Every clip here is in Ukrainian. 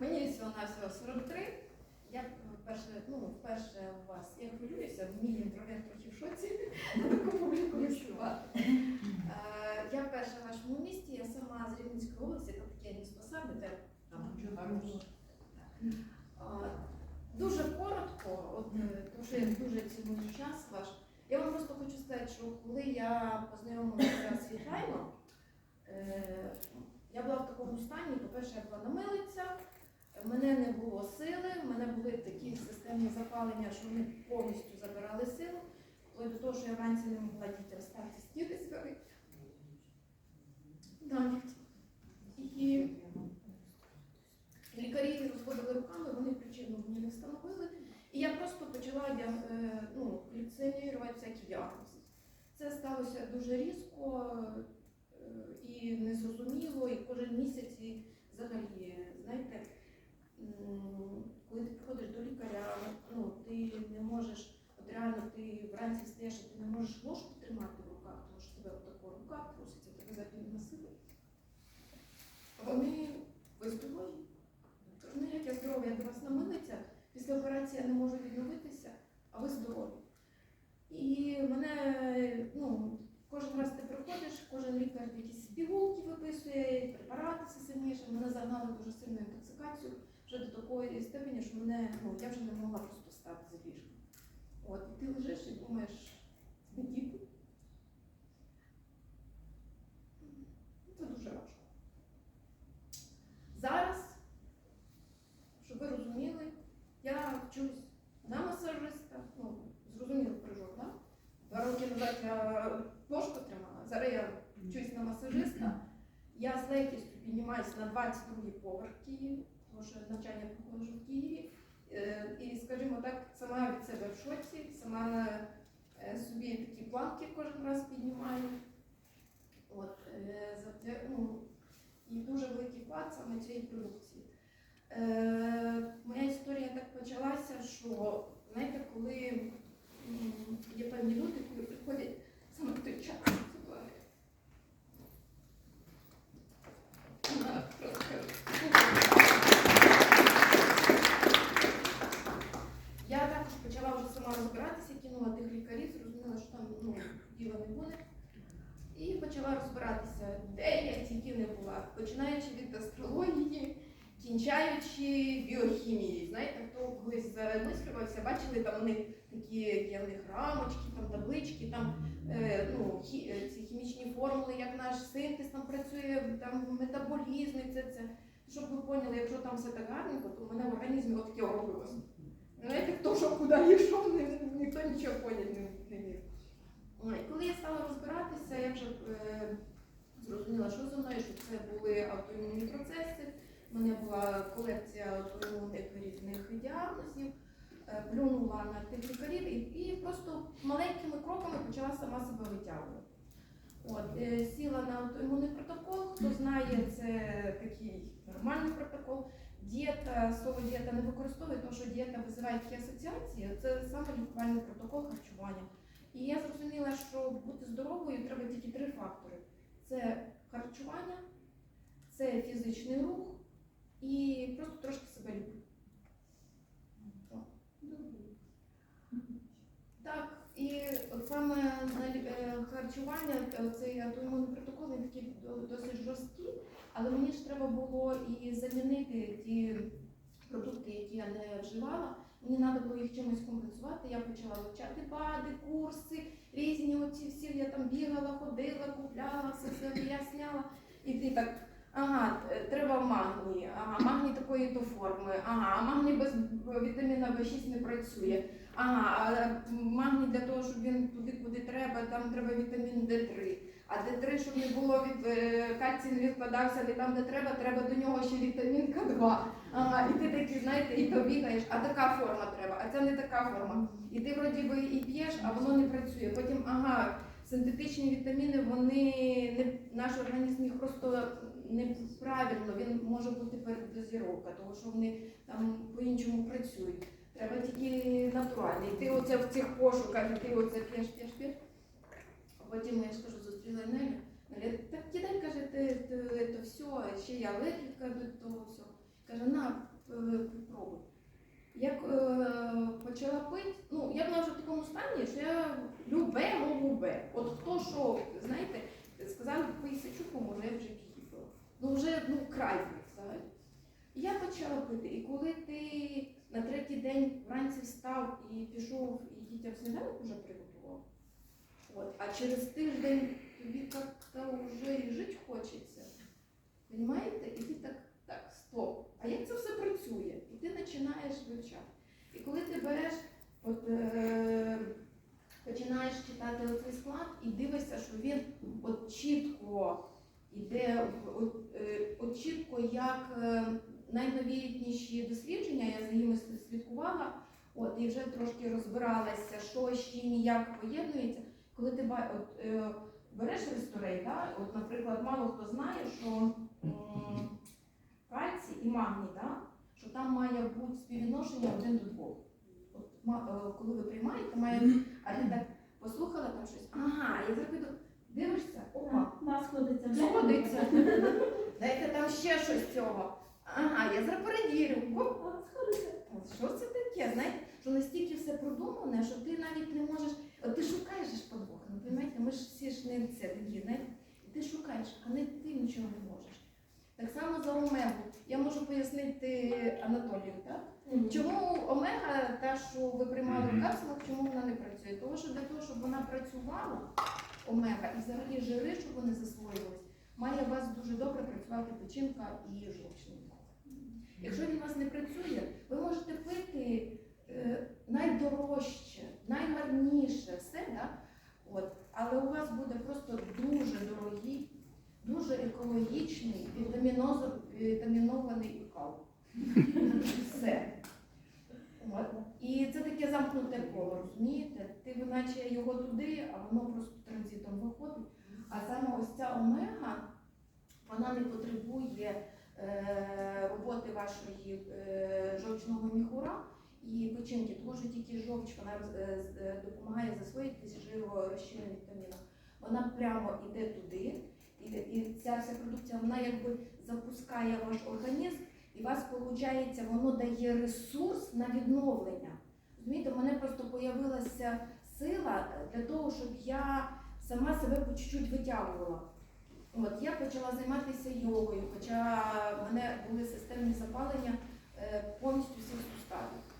Мені всього на всього 43. Я вперше, ну, вперше у вас, я хвилююся, мій інтроверт трохи в шоці на таку публіку виступати. Е, Я вперше в вашому місті, я сама з Рівненської області, це таке місто Сабите, там хороше. Дуже коротко, от, е, тому що я дуже ціную час ваш. Я вам просто хочу сказати, що коли я познайомилася з е, я була в такому стані, по-перше, я була на милицях, в мене не було сили, в мене були такі системні запалення, що вони повністю забирали силу. Вплоть до того, що я вранці не могла дітям стати стіни зварити. І лікарі розводили руками, вони причину мені не встановили. І я просто почала е, ну, колекціонувати всякі діагнози. Це сталося дуже різко е, і незрозуміло, і кожен місяць, і взагалі, знаєте, м, коли ти приходиш до лікаря, ну, ти не можеш, от реально ти вранці встаєш, і ти не можеш ложку тримати в руках, тому що тебе отако рука труситься, тебе запільна сила. Вони ви здорові. Ну, як я здорова, я до вас намилиться, після операції я не можу відновитися, а ви здорові. І мене, ну, кожен раз ти приходиш, кожен лікар якісь пігулки виписує, препарати все сильніше. Мене загнали дуже сильну інтоксикацію вже до такої степені, що мене, ну, я вже не могла просто встати з ліжка. От, і ти лежиш і думаєш, діти. Це дуже важко. Зараз, щоб ви розуміли, я вчусь на масажиста, ну, зрозуміло прыжок, да? Два роки назад я ложку тримала, зараз я вчусь на масажиста. Я з легкістю піднімаюся на 22 поверх Києві, тому що навчання проходжу в Києві. Е, І, скажімо так, сама від себе в шоці, сама е, собі такі планки кожен раз піднімаю. От, е, ну, і дуже великий вклад саме цієї продукції. Моя історія так почалася, що знаєте, коли є певні люди, коли приходять саме в той час. це була- Вона просто- Я також почала вже сама розбиратися, кинула тих лікарів, зрозуміла, що там ну, діла. І почала розбиратися, де я тільки не була, починаючи від астрології, кінчаючи біохімією. Знаєте, хто колись замислювався, бачили там у них такі є там таблички, там е, ну, хі, е, ці хімічні формули, як наш синтез там працює, там метаболізм, і це це. Щоб ви поняли, якщо там все так гарненько, то в мене в організмі отаке робилося. Знаєте, хто що куди йшов, ніхто нічого поняти не, Коли я стала розбиратися, я вже е, зрозуміла, що зі мною, що це були автоімунні процеси. У мене була колекція автоімунних різних діагнозів, е, плюнула на тих лікарів і, просто маленькими кроками почала сама себе витягувати. Е, сіла на автоімунний протокол, хто знає, це такий нормальний протокол. Дієта, слово дієта не використовує, тому що дієта визиває такі асоціації. Це саме лікувальний протокол харчування. І я зрозуміла, що бути здоровою треба тільки три фактори: це харчування, це фізичний рух і просто трошки себе любити. Так, і саме на е, харчування, е, цей автоімунний протокол він такий досить жорсткий, але мені ж треба було і замінити ті продукти, які я не вживала. Мені треба було їх чимось компенсувати. Я почала вивчати БАДи, курси, різні оці всі. Я там бігала, ходила, купляла, все це виясняла. І ти так, ага, е, треба магній, ага, магній такої то форми, ага, магній без вітаміна В6 не працює. Ага, магній для того, щоб він туди, куди треба, там треба вітамін Д3. А Д3, щоб не було від е, кальцій не відкладався не там, де треба, треба до нього ще вітамін К2. Ага, і ти такий, знаєте, і побігаєш, а така форма треба, а це не така форма. І ти вроді би і п'єш, а воно не працює. Потім, ага, синтетичні вітаміни, вони не наш організм їх просто неправильно, він може бути передозіровка, тому що вони там по-іншому працюють. Треба тільки натуральний. І ти оце в цих пошуках, і ти оце п'єш, п'єш, п'єш. Потім я ж зустріла Нелю. Неля, так кидай, каже, ти, ти, то все, ще я алергіка до того всього. Каже, на, е, пробуй. Як е, почала пити, ну я була вже в такому стані, що я любе, мову бе. От хто що, знаєте, сказали пий сечуку, може вже під'їхала. Ну вже ну край взагалі. Я почала пити. І коли ти на третій день вранці встав і пішов, і дітям сніданок вже приготував, от, а через тиждень тобі як-то вже і жити хочеться. Понімаєте? І ти так, так, стоп. А як це все працює? І ти починаєш вивчати. І коли ти береш, от, е, починаєш читати оцей склад і дивишся, що він от чітко йде, от, е, от чітко як е, найновітніші дослідження, я за ними слідкувала, от, і вже трошки розбиралася, що з чим і як поєднується. Коли ти от, е, береш ресторей, да? от, наприклад, мало хто знає, що кальцій і магній, да? що там має бути співвідношення один до двох. От, ма- е, коли ви приймаєте, має, а ти так послухала там щось, ага, я зроблю, дивишся, опа, У сходиться. Дайте там ще щось цього. Ага, я зараз перевірю. Сходиться. Що це таке? Знаєте, що настільки все продумане, що ти навіть не можеш. От ти шукаєш ж подвох. Ну, розумієте, ми ж всі ж не ти шукаєш, а не ти нічого не можеш. Так само за омегу. Я можу пояснити Анатолію, так? Чому омега, та, що ви приймали в капсулах, чому вона не працює? Тому що для того, щоб вона працювала, омега, і взагалі жири, щоб вони засвоювались, має у вас дуже добре працювати печінка і жовчний м'яз. Якщо він у вас не працює, ви можете пити е, найдорожче, найгарніше, все, да? От. але у вас буде просто дуже дорогий, дуже екологічний, вітамінований кал. Все. От. І це таке замкнуте коло, розумієте? Ти наче його туди, а воно просто транзитом виходить. А саме ось ця омега, вона не потребує е, роботи вашої е, жовчного міхура і печінки, тому що тільки жовч вона е, е, допомагає засвоїтися жиророзчинним вітаміном. Вона прямо йде туди, і, і ця вся продукція вона якби запускає ваш організм, і у вас виходить, воно дає ресурс на відновлення. Розумієте, у мене просто появилася сила для того, щоб я сама себе по чуть-чуть витягувала. От я почала займатися йогою, хоча в мене були системні запалення е, повністю всіх.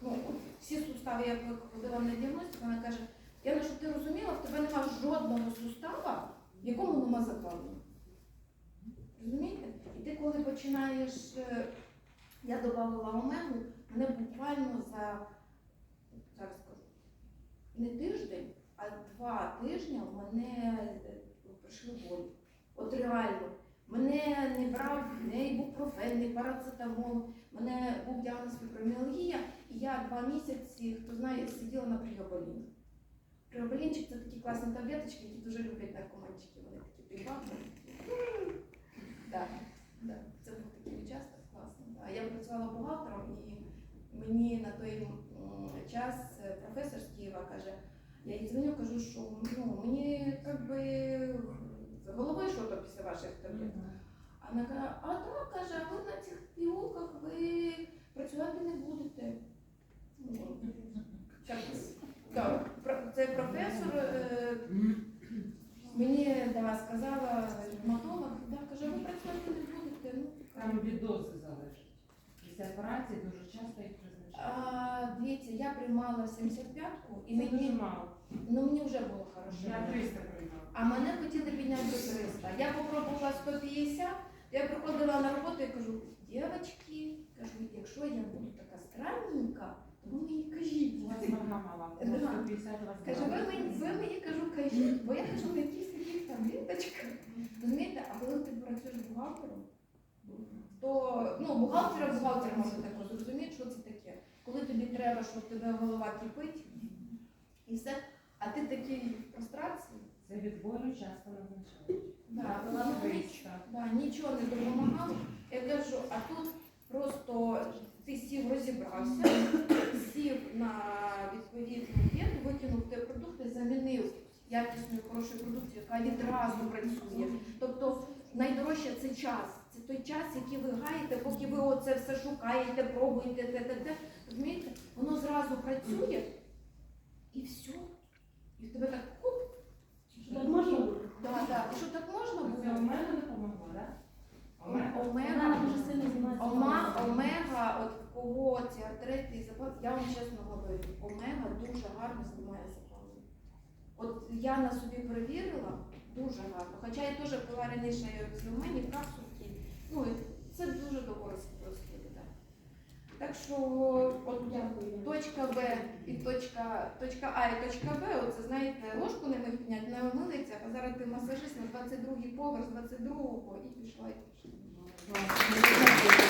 Ну, всі сустави, я ходила на діагностику, вона каже, Яна, щоб ти розуміла, в тебе немає жодного сустава, в якому нема запалення. Розумієте? І ти коли починаєш, е, я додавала омегу, мене буквально за зараз скажу, не тиждень, а два тижні в мене е, прийшли болі. От реально. Мене не брав не ібупрофен, не парацетамол, мене був діагноз фіброміалгія, і я два місяці, хто знає, сиділа на пригабаліні. Пригабалінчик це такі класні таблеточки, які дуже люблять наркоманчики. Вони такі прибавлені. Так, так, це був такий участок класний. А я працювала бухгалтером і мені на той час е, професор з Києва каже, я їй дзвоню, кажу, що ну, мені як би з голови що то після ваших таблеток. А вона каже, а так, каже, а ви на цих пігулках ви працювати не будете. Так, це професор е, мені да, сказала дерматолог, да, каже, ви працювати не будете. Ну, Там від дози залежить. Після операції дуже часто їх призначають. а, дивіться, я приймала 75-ку і Це дуже мені, мало. ну, мені вже було хорошо. Я 300 приймала. А мене хотіли підняти до 300. Я попробувала 150, я приходила на роботу і кажу, дівчатки, якщо я буду така странненька, то ви мені кажіть. У вас вага мала. Да. 150 у вас Каже, ви мені, ви мені кажу, кажіть, бо я кажу на якісь таких там таблеточках. Розумієте, а коли ти працюєш бухгалтером, то ну, бухгалтера бухгалтер може також зрозуміти, що це таке. Коли тобі треба, щоб тебе голова кипить і все, а ти такий в прострації, Це від болю часто назначають. да, Була 300. Да, нічого не допомагало. Я кажу, а тут просто ти сів, розібрався, сів на відповідну дієту, викинув ті продукти, замінив якісною хорошою продукцією, яка відразу працює. Тобто найдорожче це час. Це той час, який ви гаєте, поки ви оце все шукаєте, пробуєте, те, те, те, розумієте, воно зразу працює і все. І в тебе так хоп, Так можна було? да, да. Що так можна Це було? у мене не помогло, так? Омега, дуже сильно займається. Омега, от кого ці артрети і запал, я вам чесно говорю, омега дуже гарно знімає запалення. От я на собі перевірила, дуже гарно. Хоча я теж пила раніше з люмені, капсулки. Ну, це дуже до просто йде. Так що от точка Б і точка, точка А і точка Б, оце знаєте, ложку не мить підняти на милицях, а зараз ти масажист на 22-й поверх, з 22-го і пішла і пішла.